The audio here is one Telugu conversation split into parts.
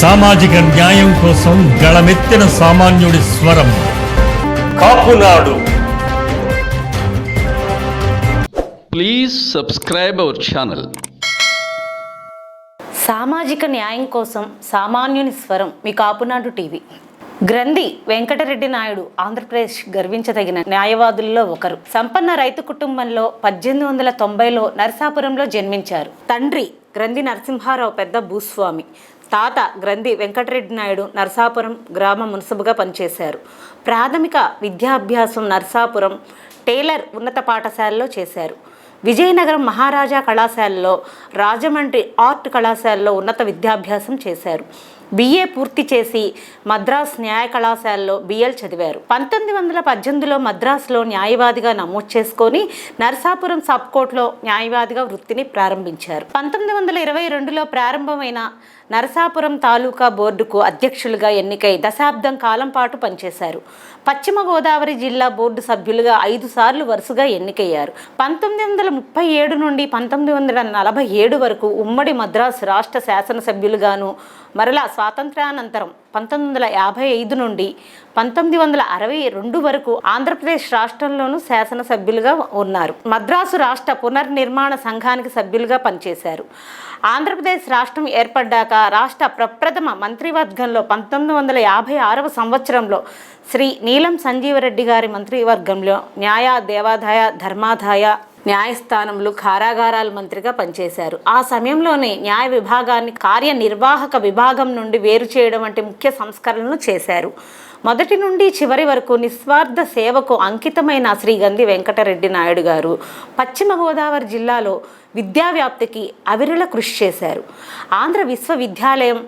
సామాజిక న్యాయం కోసం గళమెత్తిన సామాన్యుడి స్వరం. Kapunadu Please subscribe our channel. సామాజిక న్యాయం కోసం సామాన్యుని స్వరం మీ కాపునాడు టీవీ. గ్రంథి వెంకటరెడ్డి నాయుడు ఆంధ్రప్రదేశ్ గర్వించదగిన న్యాయవాదుల్లో ఒకరు. సంపన్న రైతు కుటుంబంలో పద్దెనిమిది వందల తొంభైలో నరసాపురంలో జన్మించారు. తండ్రి గ్రంథి నరసింహారావు పెద్ద భూస్వామి. తాత గ్రంథి వెంకటరెడ్డి నాయుడు నరసాపురం గ్రామ మున్సిపుగా పనిచేశారు. ప్రాథమిక విద్యాభ్యాసం నరసాపురం టేలర్ ఉన్నత పాఠశాలలో చేశారు. విజయనగరం మహారాజా కళాశాలలో రాజమండ్రి ఆర్ట్ కళాశాలలో ఉన్నత విద్యాభ్యాసం చేశారు. బిఏ పూర్తి చేసి మద్రాస్ న్యాయ కళాశాలలో బిఎల్ చదివారు. పంతొమ్మిది వందల పద్దెనిమిదిలో మద్రాసులో న్యాయవాదిగా నమోదు చేసుకొని నరసాపురం సబ్ కోర్టులో న్యాయవాదిగా వృత్తిని ప్రారంభించారు. పంతొమ్మిది వందల ఇరవై రెండులో ప్రారంభమైన నరసాపురం తాలూకా బోర్డుకు అధ్యక్షులుగా ఎన్నికై దశాబ్దం కాలం పాటు పనిచేశారు. పశ్చిమ గోదావరి జిల్లా బోర్డు సభ్యులుగా ఐదు సార్లు వరుసగా ఎన్నికయ్యారు. పంతొమ్మిది వందల ముప్పై ఏడు నుండి పంతొమ్మిది వందల నలభై ఏడు వరకు ఉమ్మడి మద్రాసు రాష్ట్ర శాసనసభ్యులుగాను మరలా స్వాతంత్రానంతరం పంతొమ్మిది వందల యాభై ఐదు నుండి పంతొమ్మిది వందల అరవై రెండు వరకు ఆంధ్రప్రదేశ్ రాష్ట్రంలోనూ శాసనసభ్యులుగా ఉన్నారు. మద్రాసు రాష్ట్ర పునర్నిర్మాణ సంఘానికి సభ్యులుగా పనిచేశారు. ఆంధ్రప్రదేశ్ రాష్ట్రం ఏర్పడ్డాక రాష్ట్ర ప్రప్రథమ మంత్రివర్గంలో పంతొమ్మిది వందల యాభై ఆరవ సంవత్సరంలో శ్రీ నీలం సంజీవరెడ్డి గారి మంత్రివర్గంలో న్యాయ దేవాదాయ ధర్మాదాయ న్యాయస్థానంలో కారాగారాల మంత్రిగా పనిచేశారు. ఆ సమయంలోనే న్యాయ విభాగాన్ని కార్యనిర్వాహక విభాగం నుండి వేరు చేయడం వంటి ముఖ్య సంస్కరణలు చేశారు. మొదటి నుండి చివరి వరకు నిస్వార్థ సేవకు అంకితమైన శ్రీగంధి వెంకటరెడ్డి నాయుడు గారు పశ్చిమ గోదావరి జిల్లాలో విద్యా వ్యాప్తికి అవిరళ కృషి చేశారు. ఆంధ్ర విశ్వవిద్యాలయం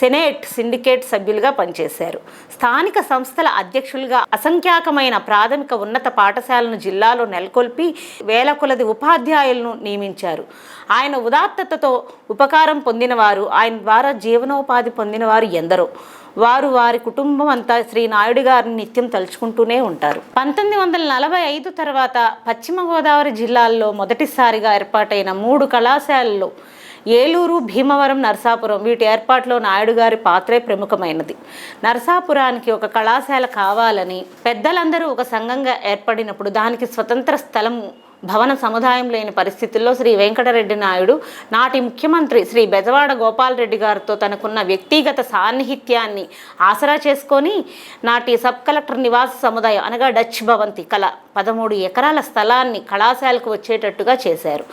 సెనేట్ సిండికేట్ సభ్యులుగా పనిచేశారు. స్థానిక సంస్థల అధ్యక్షులుగా అసంఖ్యాకమైన ప్రాథమిక ఉన్నత పాఠశాలను జిల్లాలో నెలకొల్పి వేల కొలది ఉపాధ్యాయులను నియమించారు. ఆయన ఉదాత్తతతో ఉపకారం పొందినవారు ఆయన ద్వారా జీవనోపాధి పొందినవారు ఎందరో. వారు వారి కుటుంబం అంతా శ్రీ నాయుడు గారిని నిత్యం తలుచుకుంటూనే ఉంటారు. పంతొమ్మిది వందల నలభై ఐదు తర్వాత పశ్చిమ గోదావరి జిల్లాల్లో మొదటిసారిగా ఏర్పాటైన మూడు కళాశాలల్లో ఏలూరు భీమవరం నర్సాపురం వీటి ఏర్పాటులో నాయుడు గారి పాత్రే ప్రముఖమైనది. నర్సాపురానికి ఒక కళాశాల కావాలని పెద్దలందరూ ఒక సంఘంగా ఏర్పడినప్పుడు దానికి స్వతంత్ర స్థలం భవన సముదాయం లేని పరిస్థితుల్లో శ్రీ వెంకటరెడ్డి నాయుడు నాటి ముఖ్యమంత్రి శ్రీ బెజవాడ గోపాలరెడ్డి గారితో తనకున్న వ్యక్తిగత సాన్నిహిత్యాన్ని ఆసరా చేసుకొని నాటి సబ్ కలెక్టర్ నివాస సముదాయం అనగా డచ్ భవంతి కళ పదమూడు ఎకరాల స్థలాన్ని కళాశాలకు వచ్చేటట్టుగా చేశారు.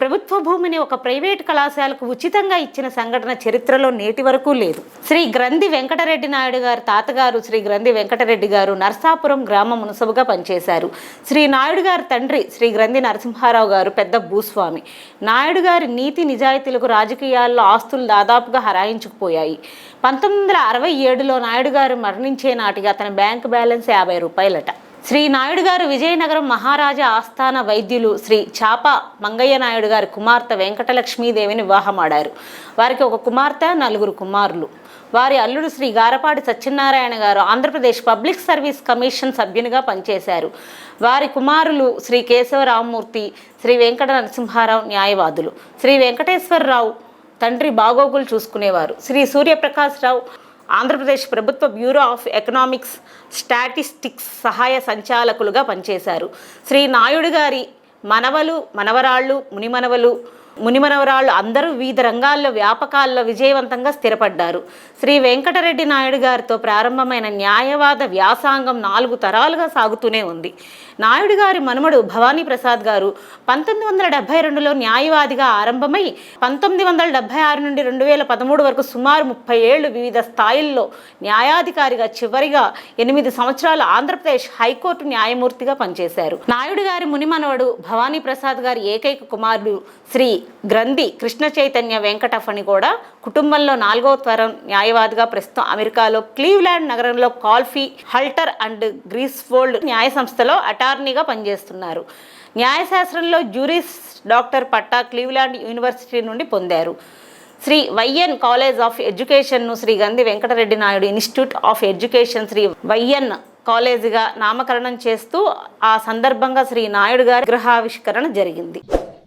ప్రభుత్వ భూమిని ఒక ప్రైవేట్ కళాశాలకు ఉచితంగా ఇచ్చిన సంఘటన చరిత్రలో నేటి వరకు లేదు. శ్రీ గ్రంథి వెంకటరెడ్డి నాయుడు గారు తాతగారు శ్రీ గ్రంథి వెంకటరెడ్డి గారు నర్సాపురం గ్రామ మునసబుగా పనిచేశారు. శ్రీ నాయుడు గారి తండ్రి శ్రీ గ్రంథి నరసింహారావు గారు పెద్ద భూస్వామి. నాయుడు గారి నీతి నిజాయితీలకు రాజకీయాల్లో ఆస్తులు దాదాపుగా హరాయించుకుపోయాయి. పంతొమ్మిది వందల అరవై ఏడులో నాయుడు గారు మరణించే నాటికి అతని బ్యాంక్ బ్యాలెన్స్ యాభై రూపాయలట. శ్రీ నాయుడు గారు విజయనగరం మహారాజా ఆస్థాన వైద్యులు శ్రీ చాప మంగయ్య నాయుడు గారి కుమార్తె వెంకటలక్ష్మీదేవిని వివాహమాడారు. వారికి ఒక కుమార్తె నలుగురు కుమారులు. వారి అల్లుడు శ్రీ గారపాటి సత్యనారాయణ గారు ఆంధ్రప్రదేశ్ పబ్లిక్ సర్వీస్ కమిషన్ సభ్యునిగా పనిచేశారు. వారి కుమారులు శ్రీ కేశవరామమూర్తి శ్రీ వెంకట నరసింహారావు న్యాయవాదులు. శ్రీ వెంకటేశ్వరరావు తండ్రి బాగోగులు చూసుకునేవారు. శ్రీ సూర్యప్రకాశ్రావు ఆంధ్రప్రదేశ్ ప్రభుత్వ బ్యూరో ఆఫ్ ఎకనామిక్స్ స్టాటిస్టిక్స్ సహాయ సంచాలకులుగా పనిచేశారు. శ్రీ నాయుడు గారి మనవలు మనవరాళ్ళు మునిమనవలు మునిమనవరాళ్ళు అందరూ వివిధ రంగాల్లో వ్యాపకాల్లో విజయవంతంగా స్థిరపడ్డారు. శ్రీ వెంకటరెడ్డి నాయుడు గారితో ప్రారంభమైన న్యాయవాద వ్యాసాంగం నాలుగు తరాలుగా సాగుతూనే ఉంది. నాయుడు గారి మనుమడు భవానీ ప్రసాద్ గారు పంతొమ్మిది వందల డెబ్బై రెండులో న్యాయవాదిగా ఆరంభమై పంతొమ్మిది వందల డెబ్బై ఆరు నుండి రెండు వేల పదమూడు వరకు సుమారు ముప్పై ఏళ్ళు వివిధ స్థాయిల్లో న్యాయాధికారిగా చివరిగా ఎనిమిది సంవత్సరాలు ఆంధ్రప్రదేశ్ హైకోర్టు న్యాయమూర్తిగా పనిచేశారు. నాయుడు గారి మునిమనవడు భవానీ ప్రసాద్ గారి ఏకైక కుమారుడు శ్రీ గ్రంథి కృష్ణ చైతన్య వెంకటఫణి కూడా కుటుంబంలో నాలుగో త్వరం న్యాయవాదిగా ప్రస్తుతం అమెరికాలో క్లీవ్లాండ్ నగరంలో కాల్ఫీ హల్టర్ అండ్ గ్రీస్ఫోల్డ్ న్యాయ సంస్థలో అటార్నీగా పనిచేస్తున్నారు. న్యాయశాస్త్రంలో జ్యూరిస్ డాక్టర్ పట్టా క్లీవ్లాండ్ యూనివర్సిటీ నుండి పొందారు. Shri YN college of ఎడ్యుకేషన్ను Shri Gandhi Venkatareddy Naidu institute of education Shri YN కాలేజీగా నామకరణం చేస్తూ ఆ సందర్భంగా శ్రీ నాయుడు గారి గృహావిష్కరణ జరిగింది.